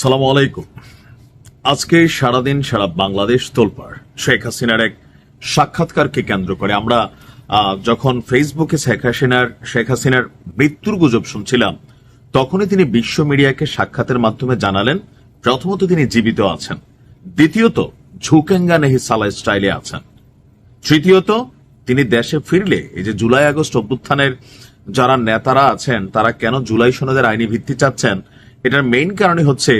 সালাম আলাইকুম। আজকে সারাদিন সারা বাংলাদেশ তোলপাড়। শেখ হাসিনার এক সাক্ষাৎকারকে কেন্দ্র করে আমরা যখন ফেসবুকে শেখ হাসিনার শেখ হাসিনার মৃত্যুর গুজব শুনছিলাম, তখনই তিনি বিশ্ব মিডিয়াকে সাক্ষাতের মাধ্যমে জানালেন, প্রথমত তিনি জীবিত আছেন। দ্বিতীয়ত, ঝুকেঙ্গা নেহি সালা স্টাইলে আছেন। তৃতীয়ত, তিনি দেশে ফিরলে, এই যে জুলাই আগস্ট অভ্যুত্থানের যারা নেতারা আছেন, তারা কেন জুলাই সনদের আইনি ভিত্তি চাচ্ছেন এটার মেইন কারণই হচ্ছে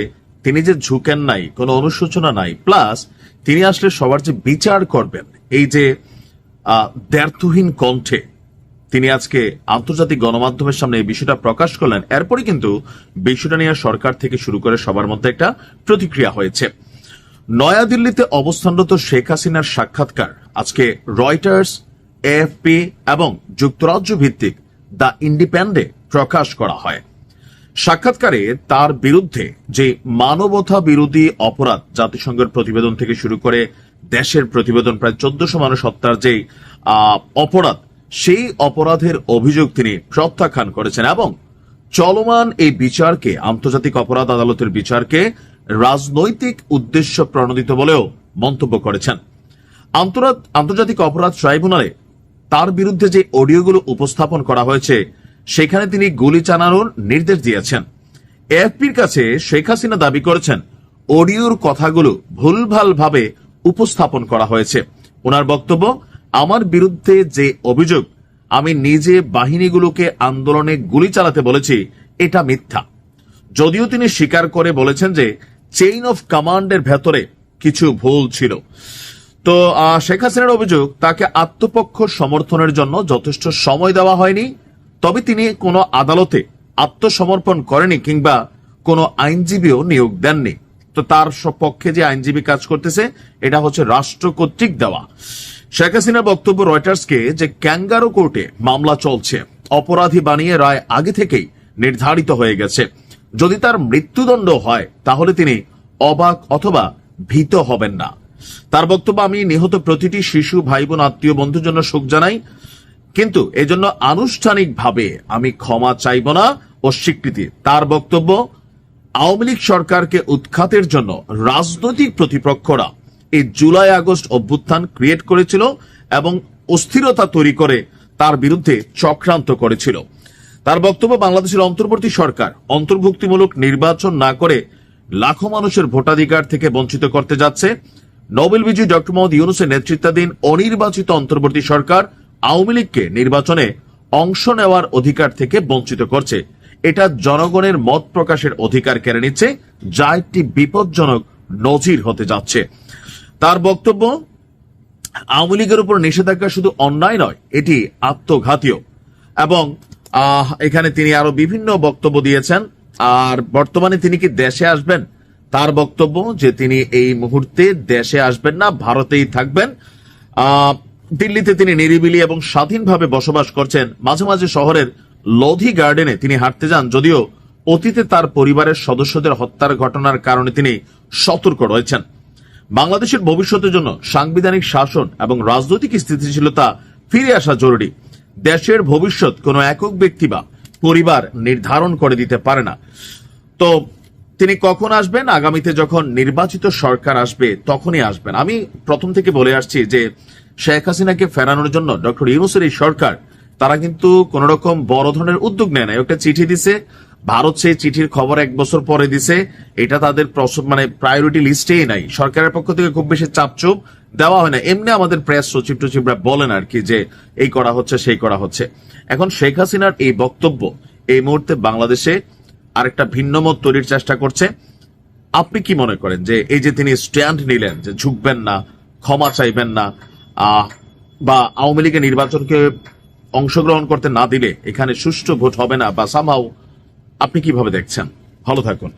তিনি যে ঝুঁকেন নাই, কোনো অনুশোচনা নাই প্লাস তিনি আসলে সবার যে বিচার করবেন, এই যে দ্ব্যর্থহীন কণ্ঠে তিনি আজকে আন্তর্জাতিক গণমাধ্যমের সামনে এই বিষয়টা প্রকাশ করলেন এরপরই কিন্তু বিষয়টা নিয়ে সরকার থেকে শুরু করে সবার মধ্যে একটা প্রতিক্রিয়া হয়েছে। নয়াদিল্লিতে অবস্থানরত শেখ হাসিনার সাক্ষাৎকার, আজকে রয়টার্স, এএফপি এবং যুক্তরাজ্য ভিত্তিক দ্য ইন্ডিপেন্ডে প্রকাশ করা হয়। সাক্ষাৎকারে তার বিরুদ্ধে যে মানবতা বিরোধী অপরাধ জাতিসংঘের প্রতিবেদন থেকে শুরু করে দেশের প্রতিবেদন প্রায় চোদ্দশো মানুষ হত্যার যে অপরাধ, সেই অপরাধের অভিযোগ তিনি প্রত্যাখ্যান করেছেন এবং চলমান এই বিচারকে, আন্তর্জাতিক অপরাধ আদালতের বিচারকে রাজনৈতিক উদ্দেশ্য প্রণোদিত বলেও মন্তব্য করেছেন। আন্তর্জাতিক অপরাধ ট্রাইব্যুনালে তার বিরুদ্ধে যে অডিওগুলো উপস্থাপন করা হয়েছে সেখানে তিনি গুলি চালানোর নির্দেশ দিয়েছেন। এএফপির কাছে শেখ হাসিনা দাবি করেছেন, অডিওর কথাগুলো ভুলভাল ভাবে উপস্থাপন করা হয়েছে। ওনার বক্তব্য, আমার বিরুদ্ধে যে অভিযোগ, আমি নিজে বাহিনীগুলোকে আন্দোলনে গুলি চালাতে বলেছি, এটা মিথ্যা। যদিও তিনি স্বীকার করে বলেছেন যে, চেইন অফ কমান্ডের ভেতরে কিছু ভুল ছিল। তো শেখ হাসিনার অভিযোগ, তাকে আত্মপক্ষ সমর্থনের জন্য যথেষ্ট সময় দেওয়া হয়নি। তবে তিনি কোনো আদালতে আত্মসমর্পণ করেনি কিংবা কোনো আইনজীবীও নিয়োগ দেননি। তো তার পক্ষে যে আইনজীবী কাজ করতেছে, এটা হচ্ছে রাষ্ট্র কর্তৃক দেওয়া। শেখ হাসিনার বক্তব্য রয়টার্সকে যে ক্যাঙ্গারো কোর্টে মামলা চলছে, অপরাধী বানিয়ে রায় আগে থেকেই নির্ধারিত হয়ে গেছে। যদি তার মৃত্যুদণ্ড হয়, তাহলে তিনি অবাক অথবা ভীত হবেন না। তার বক্তব্য আমি নিহত প্রতিটি শিশু ভাই বোন আত্মীয়, বন্ধুর জন্য শোক জানাই। কিন্তু এজন্য আনুষ্ঠানিকভাবে আমি ক্ষমা চাইব না ও স্বীকৃতি। তার বক্তব্য, আওয়ামী লীগ সরকারকে উৎখাতের জন্য রাজনৈতিক প্রতিপক্ষরা এই জুলাই আগস্ট অভ্যুত্থান ক্রিয়েট করেছিল এবং অস্থিরতা তৈরি করে তার বিরুদ্ধে চক্রান্ত করেছিল। তার বক্তব্য, বাংলাদেশের অন্তর্বর্তী সরকার অন্তর্ভুক্তিমূলক নির্বাচন না করে লাখো মানুষের ভোটাধিকার থেকে বঞ্চিত করতে যাচ্ছে। নোবেল বিজয়ী ডক্টর মোহাম্মদ ইউনুসের নেতৃত্বাধীন অনির্বাচিত অন্তর্বর্তী সরকার আওয়ামী লীগকে নির্বাচনে অংশ নেওয়ার অধিকার থেকে বঞ্চিত করছে। এটা জনগণের মত প্রকাশের অধিকার কেড়ে নিচ্ছে, যা একটি বিপজ্জনক নজির হতে যাচ্ছে। তার বক্তব্য, আওয়ামী লীগের উপর নিষেধাজ্ঞা শুধু অন্যায় নয়, এটি আত্মঘাতীয়। এবং এখানে তিনি আরও বিভিন্ন বক্তব্য দিয়েছেন। আর বর্তমানে তিনি কি দেশে আসবেন? তার বক্তব্য যে তিনি এই মুহূর্তে দেশে আসবেন না, ভারতেই থাকবেন। দিল্লিতে তিনি নিরিবিলি এবং স্বাধীনভাবে বসবাস করছেন। মাঝে মাঝে শহরের লোধি গার্ডেনে তিনি হাঁটতে যান, যদিও অতীতে তার পরিবারের সদস্যদের হত্যার ঘটনার কারণে তিনি সতর্ক রয়েছেন। বাংলাদেশের ভবিষ্যতের জন্য সাংবিধানিক শাসন এবং রাজনৈতিক স্থিতিশীলতা ফিরে আসা জরুরি। দেশের ভবিষ্যৎ কোনো একক ব্যক্তি বা পরিবার নির্ধারণ করে দিতে পারে না। তো তিনি কখন আসবেন? আগামীতে যখন নির্বাচিত সরকার আসবে, তখনই আসবেন। আমি প্রথম থেকে বলে আসছি যে, শেখ হাসিনাকে ফেরানোর জন্য ডক্টর ইউনুসের এই সরকার, তারা কিন্তু কোন রকম বড় ধরনের উদ্যোগ নেয় না। একটা চিঠি দিছে, ভারত সেই চিঠির খবর এক বছর পরে দিছে। এটা তাদের মানে প্রায়োরিটি লিস্টেই নাই। সরকারের পক্ষ থেকে খুব বেশি চাপচুপ দেওয়া হয় না। এমনি আমাদের প্রেস সচিব টচিবরা বলেন আর কি যে, এই করা হচ্ছে, সেই করা হচ্ছে। এখন শেখ হাসিনার এই বক্তব্য এই মুহূর্তে বাংলাদেশে আরেকটা ভিন্ন মত তৈরির চেষ্টা করছে। আপনি কি মনে করেন যে এই যে তিনি স্ট্যান্ড নিলেন যে ঝুঁকবেন না, ক্ষমা চাইবেন না বা আওয়ামী লীগের নির্বাচনকে অংশগ্রহণ করতে না দিলে এখানে সুষ্ঠু ভোট হবে না বা সামাও আপনি কীভাবে দেখছেন? ভালো থাকুন।